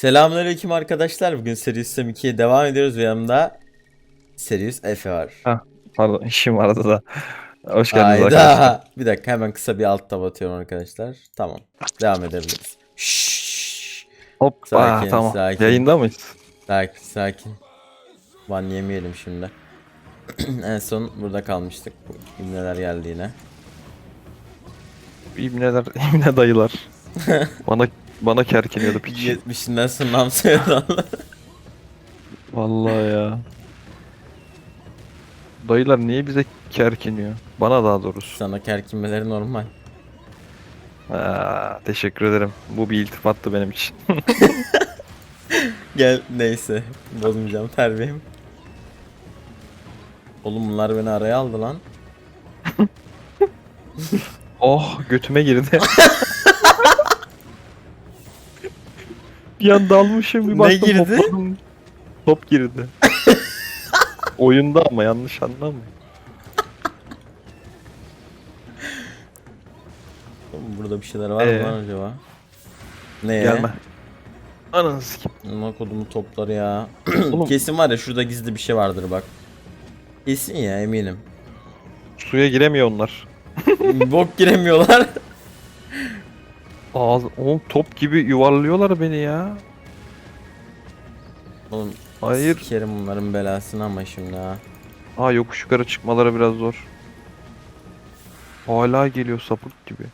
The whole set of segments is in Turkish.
Selamünaleyküm arkadaşlar. Bugün Serious Sam 2'ye devam ediyoruz ve yanımda Serious Efe var. Pardon işim vardı da. Hoş geldiniz arkadaşlar. Hayda. Bir dakika hemen kısa bir alt tab atıyorum arkadaşlar. Tamam. Devam edebiliriz. Şşş. Hop. Sakin, Aa, tamam. sakin. Yayında mıyız? Sakin sakin. Van yemeyelim şimdi. en son burada kalmıştık. Bu ibneler geldi yine. İbneler, ibne dayılar. bana bana kerkiniyordu piç. 70'inden sonra söyledi Vallahi ya. Dayılar niye bize kerkiniyor? Bana daha doğrusu. Sana kerkinmeleri normal. Aa, teşekkür ederim. Bu bir iltifattı benim için. Gel neyse. Bozmayacağım terbiyemi. Oğlum bunlar beni araya aldı lan. oh götüme girdi. Bir anda almışım bir Ne baktım girdi? hopladım. Top girdi. Oyunda ama yanlış anlama. Oğlum burada bir şeyler var Ee? mı lan acaba? Ne? Gelme. Ananı sikeyim. Amına kodumu topları ya. Oğlum Kesin var ya şurada gizli bir şey vardır bak. Kesin ya eminim. suya giremiyor onlar. Bok giremiyorlar. Ağız, oğlum top gibi yuvarlıyorlar beni ya. Oğlum Hayır. sikerim bunların belasını ama şimdi ha. Aa yokuş yukarı çıkmaları biraz zor. Hala geliyor sapık gibi.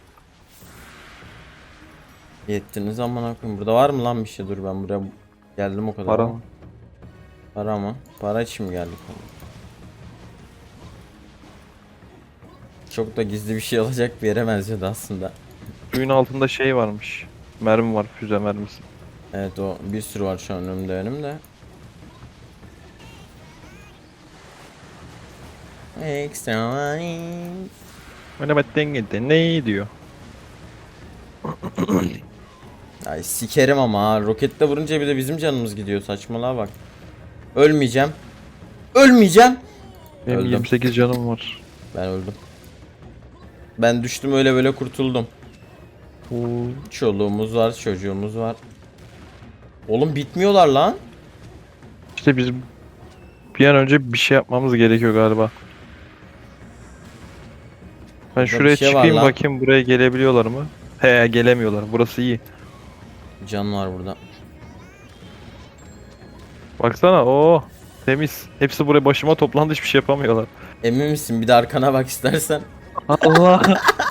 Yettiniz amına koyayım. Burada var mı lan bir şey? Dur ben buraya geldim o kadar. Para ama. mı? Para mı? Para için mi geldik? Çok da gizli bir şey olacak bir yere benziyordu aslında. Suyun altında şey varmış. Mermi var füze mermisi. Evet o bir sürü var şu an önümde önümde. Extra money. Mehmet dengede ne diyor? Ay sikerim ama ha. Roketle vurunca bir de bizim canımız gidiyor. Saçmalığa bak. Ölmeyeceğim. Ölmeyeceğim. Benim Öldüm. 28 canım var. Ben öldüm. Ben düştüm öyle böyle kurtuldum. Çoluğumuz var, çocuğumuz var. Oğlum bitmiyorlar lan. İşte biz bir an önce bir şey yapmamız gerekiyor galiba. Ben şuraya şey var çıkayım lan. bakayım buraya gelebiliyorlar mı? He gelemiyorlar. Burası iyi. Can var burada. Baksana o temiz. Hepsi buraya başıma toplandı hiçbir şey yapamıyorlar. Emin misin? Bir de arkana bak istersen. Allah.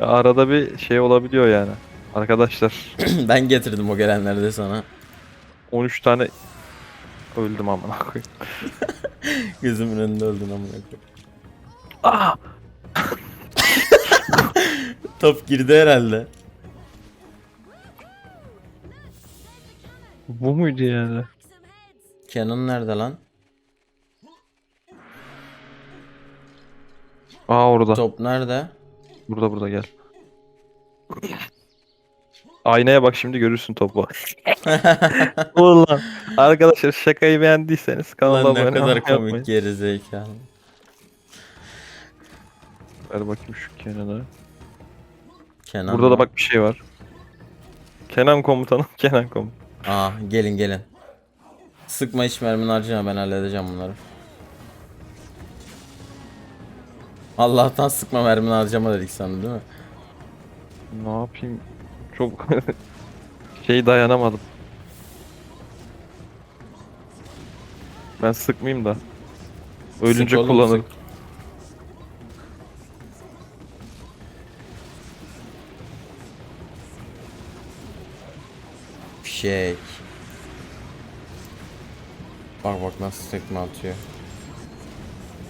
Ya arada bir şey olabiliyor yani. Arkadaşlar ben getirdim o gelenleri de sana. 13 tane öldüm amına koyayım. Gözümün önünde öldün amına koyayım. Ah! Top girdi herhalde. Bu muydu yani? Canon nerede lan? Aa orada. Top nerede? Burada burada gel. Aynaya bak şimdi görürsün topu. Ulan arkadaşlar şakayı beğendiyseniz kanala Lan ne abone kadar olmayı komik unutmayın. geri zekalı. Ver bakayım şu Kenan'a. Kenan Burada da bak bir şey var. Kenan komutanım Kenan komutanım. Aa gelin gelin. Sıkma hiç mermini harcama ben halledeceğim bunları. Allah'tan sıkma mermini harcama dedik sana değil mi? Ne yapayım? Çok şey dayanamadım. Ben sıkmayayım da. Ölünce Sık oğlum, kullanırım. sık. Fişek. Bak bak nasıl tekme atıyor.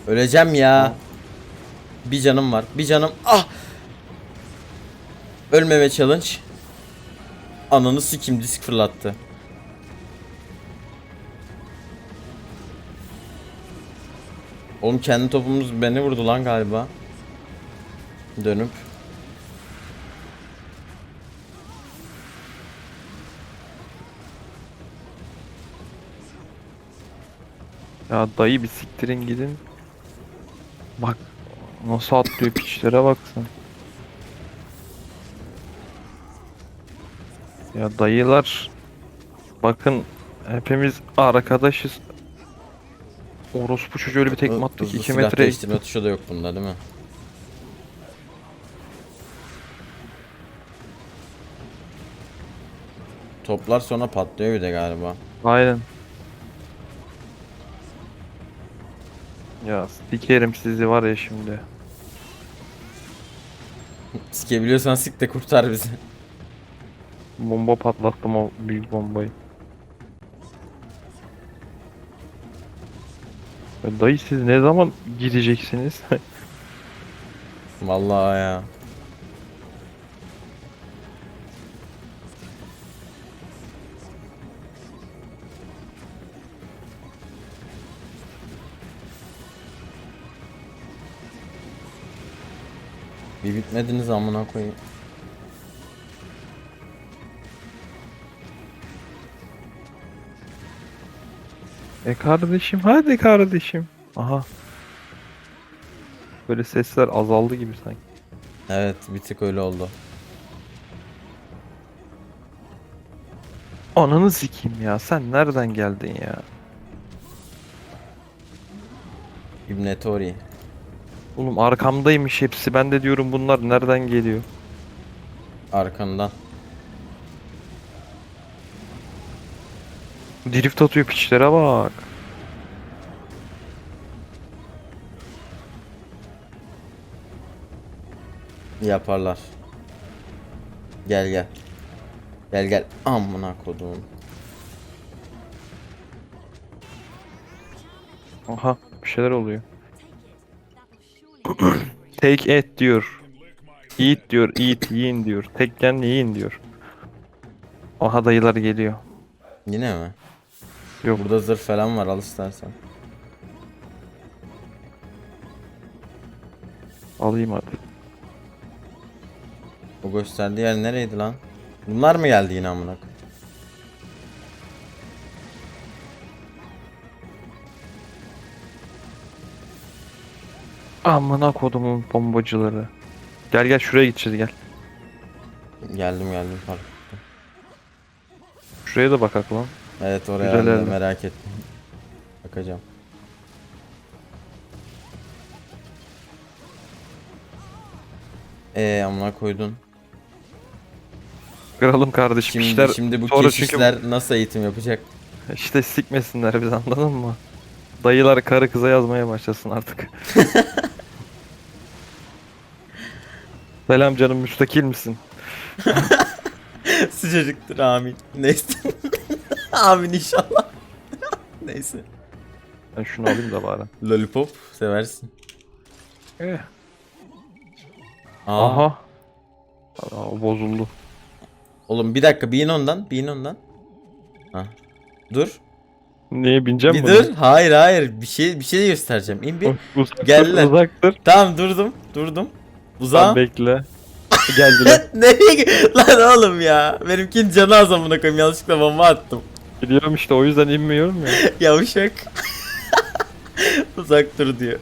Öleceğim ya. Bir canım var. Bir canım. Ah! Ölmeme challenge. Ananı sikim disk fırlattı. Oğlum kendi topumuz beni vurdu lan galiba. Dönüp. Ya dayı bir siktirin gidin. Bak nasıl atlıyor piçlere baksın. Ya dayılar bakın hepimiz arkadaşız. Orospu çocuğu öyle bir tekme attı ki Hızlı 2 silah metre. değiştirme tuşu da yok bunda değil mi? Toplar sonra patlıyor bir de galiba. Aynen. Ya sikerim sizi var ya şimdi. Sikebiliyorsan sik de kurtar bizi. Bomba patlattım o büyük bombayı. Ya dayı siz ne zaman gideceksiniz? Vallahi ya. Bir bitmediniz amına koyayım. e kardeşim hadi kardeşim. Aha. Böyle sesler azaldı gibi sanki. Evet bir tık öyle oldu. Ananı sikeyim ya sen nereden geldin ya? İbne Tori. Oğlum arkamdaymış hepsi ben de diyorum bunlar nereden geliyor? Arkandan. Drift atıyor piçlere bak. Yaparlar. Gel gel. Gel gel. Amına kodum. Aha bir şeyler oluyor. Take et diyor. Eat diyor, eat, yiyin diyor. Tekken yiyin diyor. Aha dayılar geliyor. Yine mi? Yok. Burada zırh falan var al istersen. Alayım hadi. O gösterdiği yer nereydi lan? Bunlar mı geldi yine amına koyayım? Amına kodumun bombacıları. Gel gel şuraya gideceğiz gel. Geldim geldim fark. Şuraya da bakak lan. Evet oraya Güzel elde. merak ettim. Bakacağım. Eee amına koydun. Kıralım kardeşim Şimdi işler. şimdi bu sonra keşişler nasıl eğitim yapacak? İşte sikmesinler biz anladın mı? Dayılar karı kıza yazmaya başlasın artık. Selam canım müstakil misin? Sıcacıktır amin. Neyse. amin inşallah. Neyse. Ben şunu alayım da bari. Lollipop seversin. Eh. Aa, Aha. Aa, o bozuldu. Oğlum bir dakika bir in ondan. Bir in ondan. Ha. Dur. Neye bineceğim bir dur. Hayır hayır. Bir şey bir şey göstereceğim. İn bir. Uzaktır, Gel lan. Uzaktır. Tamam durdum. Durdum. Uzağım. bekle. Geldiler. Nereye gi- Lan oğlum ya. Benimkinin canı az amına koyayım. Yanlışlıkla bomba attım. Biliyorum işte o yüzden inmiyorum ya. Yavşak. Uzak dur diyor.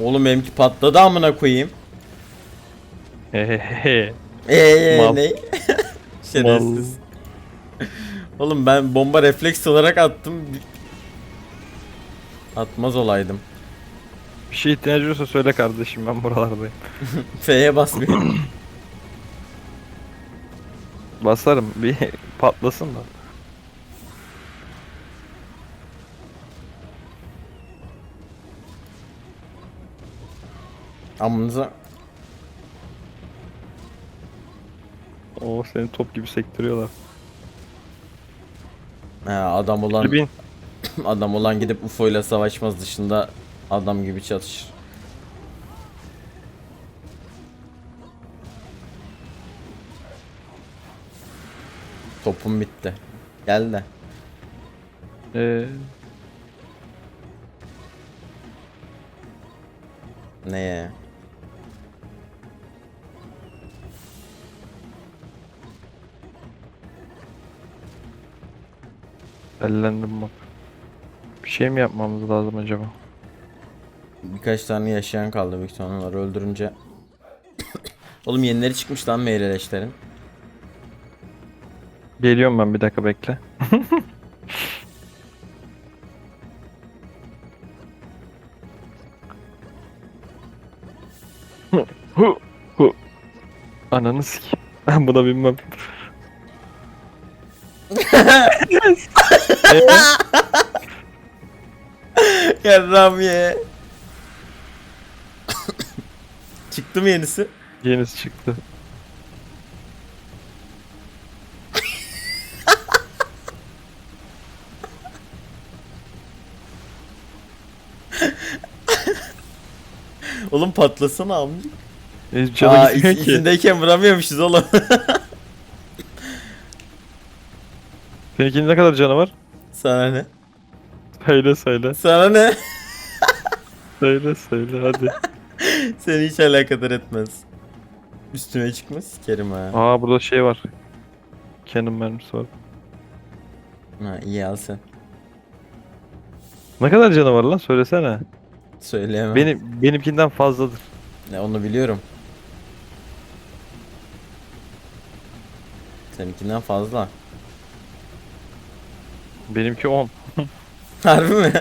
Oğlum benimki patladı amına koyayım. Hehehe. Eee Mal. ne? Şerefsiz. Oğlum ben bomba refleks olarak attım. Atmaz olaydım. Bir şey ihtiyacı olursa söyle kardeşim ben buralardayım. F'ye basmıyor. Basarım bir patlasın da. Amınıza Oo seni top gibi sektiriyorlar. He, adam olan Bin. adam olan gidip UFO ile savaşmaz dışında adam gibi çatışır. Topum bitti. Gel de. Ee, Neye? Ellendim bak. Bir şey mi yapmamız lazım acaba? Birkaç tane yaşayan kaldı büyük ihtimalle onları öldürünce. Oğlum yenileri çıkmış lan meyreleşlerin. Geliyorum ben bir dakika bekle. Hu, hu. Ananı sikeyim. Ben buna binmem. Yarram ye. Çıktı mı yenisi? yenisi çıktı. Oğlum patlasana amcık. Hiçbir canı Aa iç- içindeyken vuramıyormuşuz oğlum. Seninkinin ne kadar canı var? Sana ne? Söyle söyle. Sana ne? Söyle söyle hadi. Seni hiç alakadar etmez. Üstüme çıkma sikerim ha. Aa burada şey var. Canon mermisi var. Ha iyi al sen. Ne kadar canı var lan söylesene. Söyleyemem. Benim benimkinden fazladır. Ne onu biliyorum. Seninkinden fazla. Benimki 10. Harbi mi?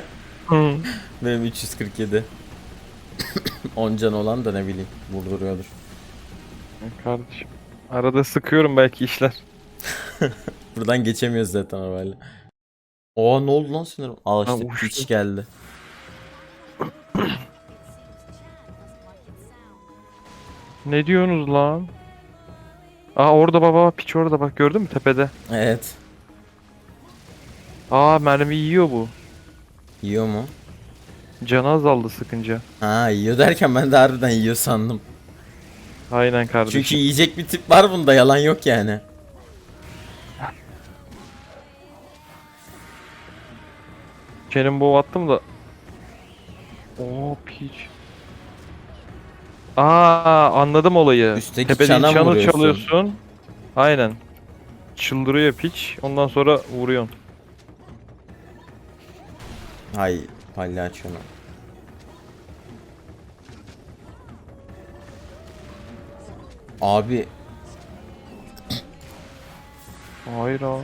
Benim 347. 10 can olan da ne bileyim vurduruyordur. Kardeşim. Arada sıkıyorum belki işler. Buradan geçemiyoruz zaten arabayla. Oha ne oldu lan sinirim? Al Ha, işte uçtu. piç geldi. Ne diyorsunuz lan? Aa orada baba piç orada bak gördün mü tepede? Evet. Aa mermi yiyor bu. Yiyor mu? Canı azaldı sıkınca. Ha yiyor derken ben de harbiden yiyor sandım. Aynen kardeşim. Çünkü yiyecek bir tip var bunda yalan yok yani. Cannon bow attım da. Oo piç. Aa anladım olayı. Üstteki Tepedeki çana mı çanı vuruyorsun? çalıyorsun. Aynen. Çıldırıyor piç. Ondan sonra vuruyorsun. Hay palyaçonu. Abi Hayır abi.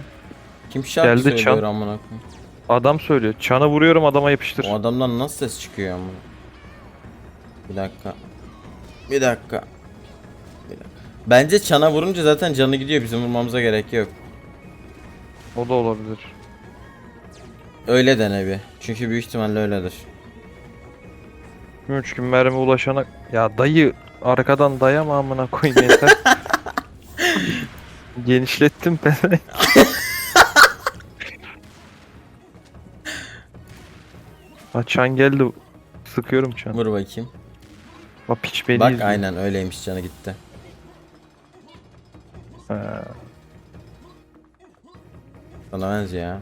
kim şarkı Geldi söylüyor çan. amına koyayım? Adam söylüyor. Çana vuruyorum adama yapıştır. O adamdan nasıl ses çıkıyor amına? Bir dakika. Bir dakika. Bir dakika. Bence çana vurunca zaten canı gidiyor bizim vurmamıza gerek yok. O da olabilir. Öyle dene bir. Çünkü büyük ihtimalle öyledir. Üç gün mermi ulaşana... Ya dayı arkadan dayama amına koyayım yeter. Genişlettim ben. ha çan geldi. Sıkıyorum çan. Vur bakayım. Bak piç beni Bak izliyor. aynen öyleymiş canı gitti. Ha. Sana benziyor ya.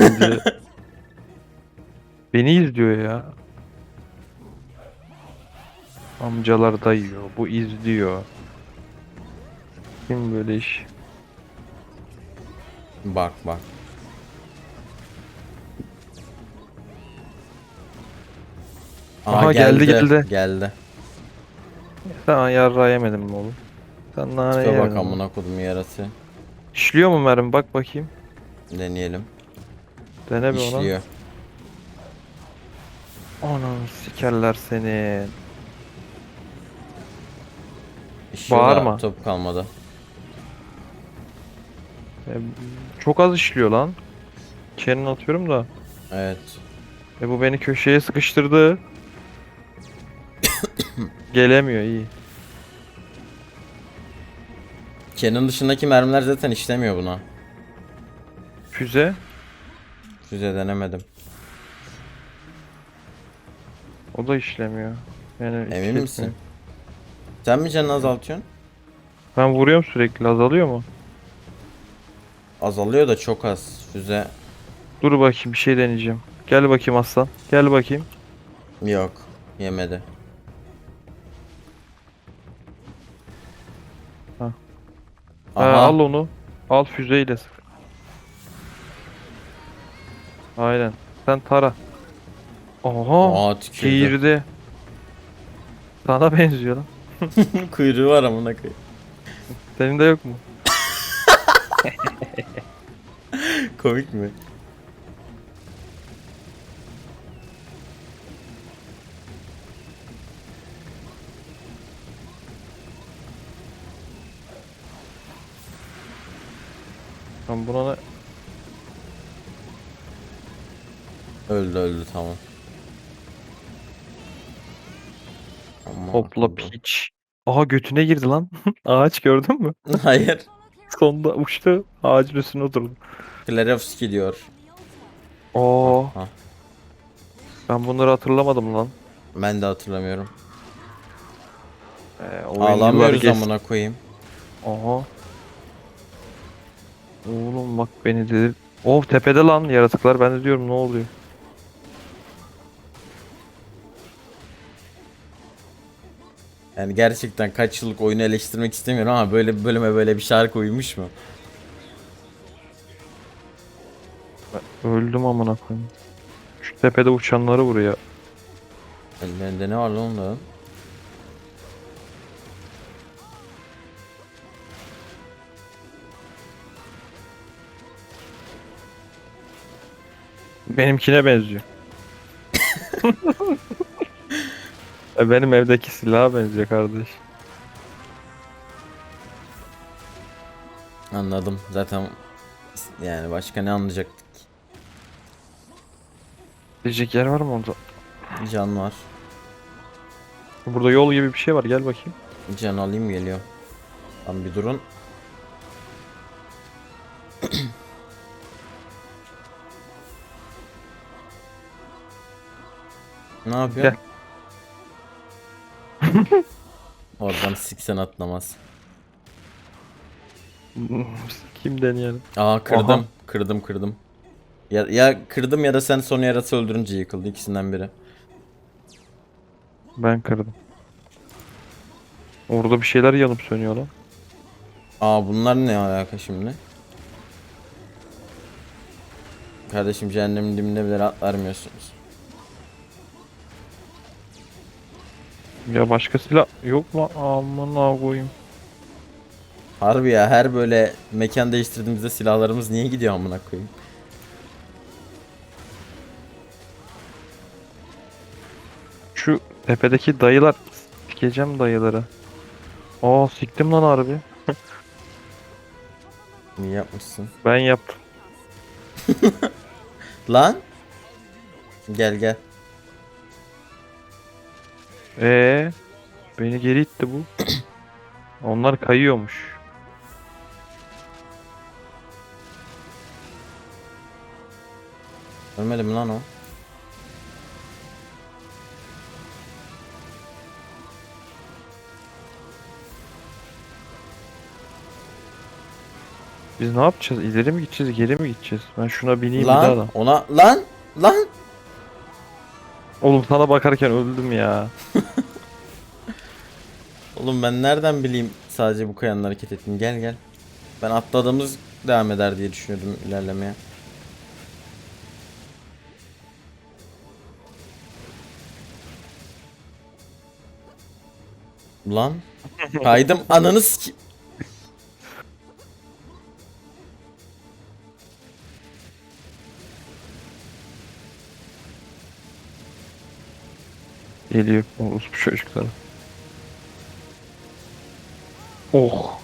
Bence... Beni izliyor ya. Amcalar dayıyor. Bu izliyor. Kim böyle iş? Bak bak. Aha, geldi, geldi. Geldi. Sen yarra yemedin mi oğlum? Sen nane Tipe bak yemedin. mi? amına kodum yarası. İşliyor mu mermi? Bak bakayım. Deneyelim. Dene bir ona. İşliyor. Anam sikerler seni. İşliyor da Bağırma. Top kalmadı. E, çok az işliyor lan. Kenin atıyorum da. Evet. E bu beni köşeye sıkıştırdı. Gelemiyor iyi. Canon dışındaki mermiler zaten işlemiyor buna. Füze. Füze denemedim. O da işlemiyor. Yani Emin misin? Sen mi canını azaltıyorsun? Ben vuruyorum sürekli azalıyor mu? Azalıyor da çok az. Füze Dur bakayım bir şey deneyeceğim. Gel bakayım aslan. Gel bakayım. yok. Yemedi. Ha. Aha. Ha, al onu. Al füzeyle sık. Aynen. Sen tara. Oha. Aa tükürdü. Sana benziyor lan. Kuyruğu var amına koyayım. Senin de yok mu? Komik mi? Ben buna ne? Öldü öldü tamam. Aman Hopla Allah'ım. piç. Aha götüne girdi lan. Ağaç gördün mü? Hayır. Sonunda uçtu. Ağacın üstüne oturdu. Klarevski diyor. Oo. Ha. Ben bunları hatırlamadım lan. Ben de hatırlamıyorum. Ee, oyun Ağlamıyoruz amına koyayım. Aha. Oğlum bak beni dedir. Oh tepede lan yaratıklar. Ben de diyorum ne oluyor? Yani gerçekten kaç yıllık oyunu eleştirmek istemiyorum ama böyle bir bölüme böyle bir şarkı uymuş mu? Öldüm amına koyayım. Şu tepede uçanları vuruyor. Ellerinde ne var lan onların? Benimkine benziyor. E, Benim evdeki silaha benziyor kardeş. Anladım. Zaten yani başka ne anlayacaktık? Diyecek yer var mı orada? Can var. Burada yol gibi bir şey var gel bakayım. Can alayım geliyor. Lan bir durun. ne yapıyor? Gel. Oradan siksen atlamaz. Kim deneyelim? Aa kırdım. Aha. Kırdım kırdım. Ya, ya kırdım ya da sen son yarası öldürünce yıkıldı ikisinden biri. Ben kırdım. Orada bir şeyler yanıp sönüyor lan. Aa bunlar ne alaka şimdi? Kardeşim cehennemin dibinde bile rahat Ya başka silah yok mu? Aman koyayım. Harbi ya her böyle mekan değiştirdiğimizde silahlarımız niye gidiyor amına koyayım? Şu tepedeki dayılar sikeceğim dayıları. Aa siktim lan harbi. Niye yapmışsın? Ben yaptım. Lan? Gel gel. Ee, beni geri itti bu. Onlar kayıyormuş. Ölmedi mi lan o? Biz ne yapacağız? İleri mi gideceğiz, geri mi gideceğiz? Ben şuna bineyim bir daha Lan da. ona lan lan Oğlum sana bakarken öldüm ya. Oğlum ben nereden bileyim sadece bu kayanın hareket ettiğini gel gel. Ben atladığımız devam eder diye düşünüyordum ilerlemeye. Lan kaydım ananı siki- Geliyor. Orospu çocukları. Oh.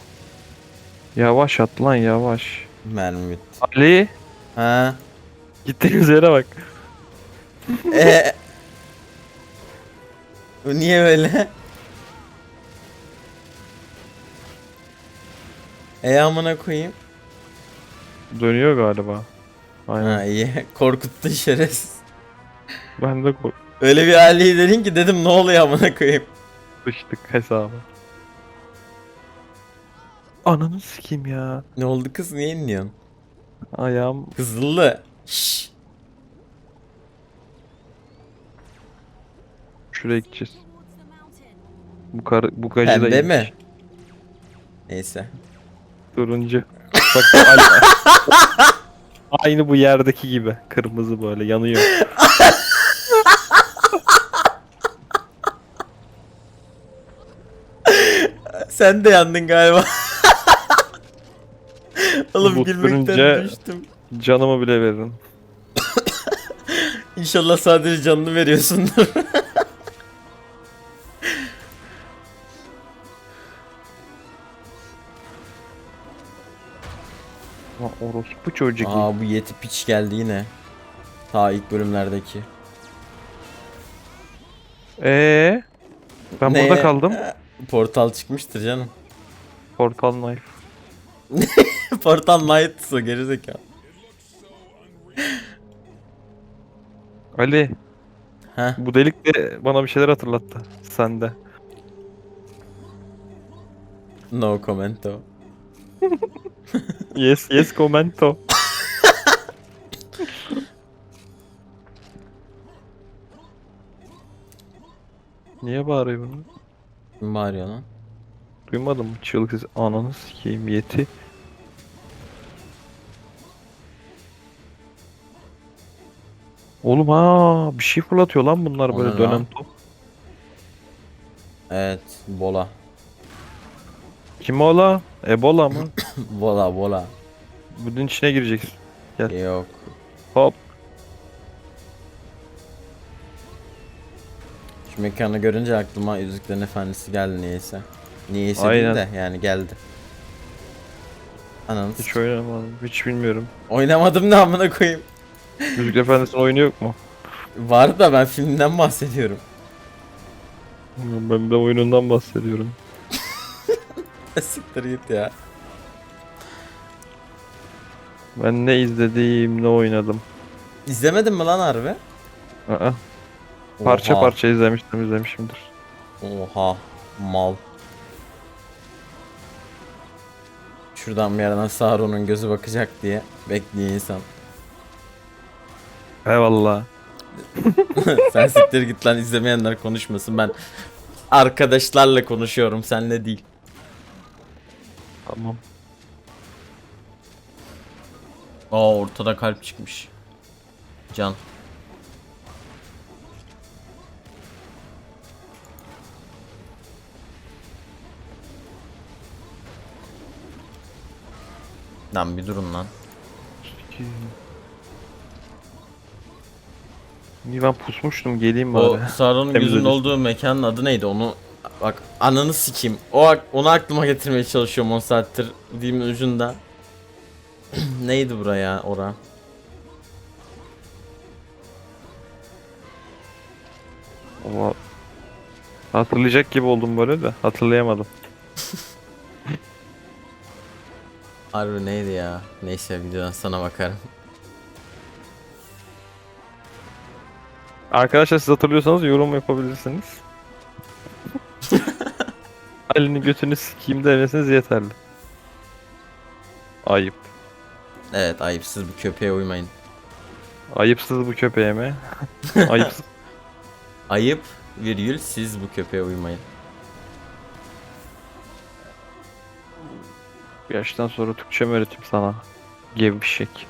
Yavaş at lan yavaş. Mermi bitti. Ali. Ha. Gittiğiniz yere bak. Ee, bu niye böyle? E amına koyayım. Dönüyor galiba. Aynen. Ha iyi. Korkuttun şerefsiz. Ben de kork- Öyle bir hali dedin ki dedim ne oluyor amına koyayım. Sıçtık hesabı. Ananı sikeyim ya. Ne oldu kız niye inliyorsun? Ayağım Kızıllı. Şşş. şuraya gideceğiz. Bu kar bu gacı da Pembe mi? Neyse. Turuncu. Bak Ali- Aynı bu yerdeki gibi. Kırmızı böyle yanıyor. Sen de yandın galiba. Oğlum Bot gülmekten düştüm. Canımı bile veririm. İnşallah sadece canını veriyorsundur. Lan orospu çocuk. Aa bu yeti piç geldi yine. Ta ilk bölümlerdeki. Ee, ben Ne? burada kaldım. Portal çıkmıştır canım. Portal knife. Portal Knight o gerizekalı. Ali, Heh. bu delik de bana bir şeyler hatırlattı. Sende. No commento. Yes, yes, commento. Niye bağırıyor bunu? Kim bağırıyor lan? Duymadım mı? Çığlık sesi. Ananı sikeyim yeti. Oğlum ha bir şey fırlatıyor lan bunlar böyle ne lan? top. Evet, bola. Kim o la? Ebola mı? bola bola. Bunun içine gireceksin. Gel. Yok. Hop. Şu mekanı görünce aklıma Yüzüklerin Efendisi geldi niyeyse. Niyeyse Aynen. değil de yani geldi. Ananı Hiç oynamadım. Hiç bilmiyorum. Oynamadım ne amına koyayım. Yüzük Efendisi'nin oyunu yok mu? Var da ben filmden bahsediyorum. Ben de oyunundan bahsediyorum. Siktir git ya. Ben ne izlediğim, ne oynadım. İzlemedin mi lan harbi? Aa, parça Oha. parça izlemiştim, izlemişimdir. Oha. Mal. Şuradan bir yerden Sauron'un gözü bakacak diye bekliyor insan. Eyvallah. Sen siktir git lan izlemeyenler konuşmasın ben arkadaşlarla konuşuyorum senle değil. Tamam. Aa ortada kalp çıkmış. Can. Lan bir durun lan. Niye ben pusmuştum geleyim O bari. Sauron'un gözünün Temizledik. olduğu mekanın adı neydi onu bak ananı sikeyim. O ak- onu aklıma getirmeye çalışıyorum 10 saattir dilimin ucunda. neydi buraya ora? Ama hatırlayacak gibi oldum böyle de hatırlayamadım. Harbi neydi ya? Neyse videodan sana bakarım. Arkadaşlar siz hatırlıyorsanız yorum yapabilirsiniz. Ali'nin götünü sikeyim demesiniz yeterli. Ayıp. Evet ayıpsız bir köpeğe uymayın. Ayıpsız bu köpeğe mi? Ayıpsız. Ayıp virgül siz bu köpeğe uymayın. Bu yaştan sonra Türkçe mi öğreteyim sana? Gevşek.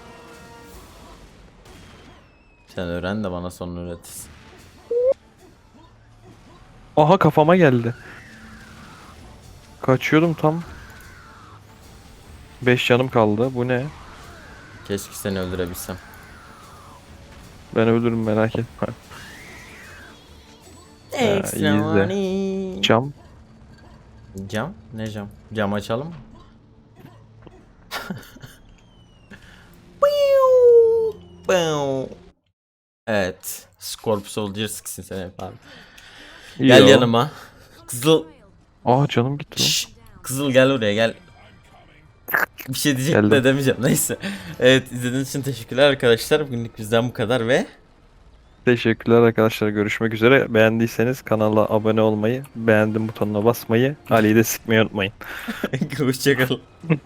Sen öğren de bana sonra öğretirsin. Aha kafama geldi. Kaçıyordum tam. 5 canım kaldı. Bu ne? Keşke seni öldürebilsem. Ben ölürüm merak etme. Extra money. Cam. Cam? Ne cam? Cam açalım mı? Evet. Scorp Soldier sıksın sen hep abi. Gel Yo. yanıma. Kızıl. Aa canım gitti lan. Şşş, Kızıl gel oraya gel. Bir şey diyecektim Geldim. de demeyeceğim. Neyse. Evet izlediğiniz için teşekkürler arkadaşlar. Bugünlük bizden bu kadar ve Teşekkürler arkadaşlar. Görüşmek üzere. Beğendiyseniz kanala abone olmayı, beğendim butonuna basmayı, Ali'yi de sıkmayı unutmayın. hoşçakalın.